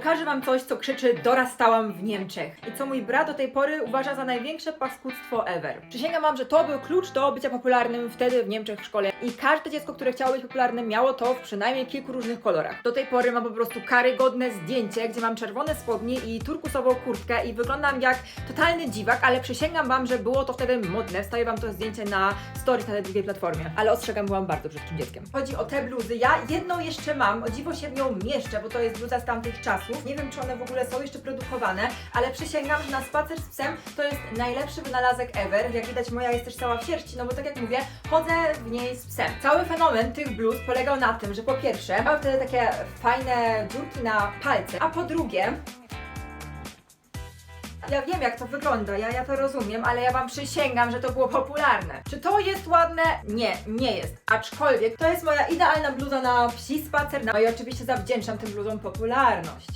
Pokażę wam coś, co krzyczy dorastałam w Niemczech i co mój brat do tej pory uważa za największe paskudztwo ever. Przysięgam wam, że to był klucz do bycia popularnym wtedy w Niemczech w szkole i każde dziecko, które chciało być popularne miało to w przynajmniej kilku różnych kolorach. Do tej pory mam po prostu karygodne zdjęcie, gdzie mam czerwone spodnie i turkusową kurtkę i wyglądam jak totalny dziwak, ale przysięgam wam, że było to wtedy modne. Wstawię wam to zdjęcie na stories na tej drugiej platformie. Ale ostrzegam, byłam bardzo brzydkim dzieckiem. Chodzi o te bluzy. Ja jedną jeszcze mam, o dziwo się w nią mieszczę, bo to jest bluza z tamtych czasów. Nie wiem, czy one w ogóle są jeszcze produkowane, ale przysięgam, że na spacer z psem to jest najlepszy wynalazek ever. Jak widać, moja jest też cała w sierści, no bo tak jak mówię, chodzę w niej z psem. Cały fenomen tych bluz polegał na tym, że po pierwsze, mam wtedy takie fajne dziurki na palce, a po drugie, ja wiem jak to wygląda, ja, ja to rozumiem, ale ja wam przysięgam, że to było popularne. Czy to jest ładne? Nie, nie jest. Aczkolwiek to jest moja idealna bluza na psi spacer. No i oczywiście zawdzięczam tym bluzom popularność.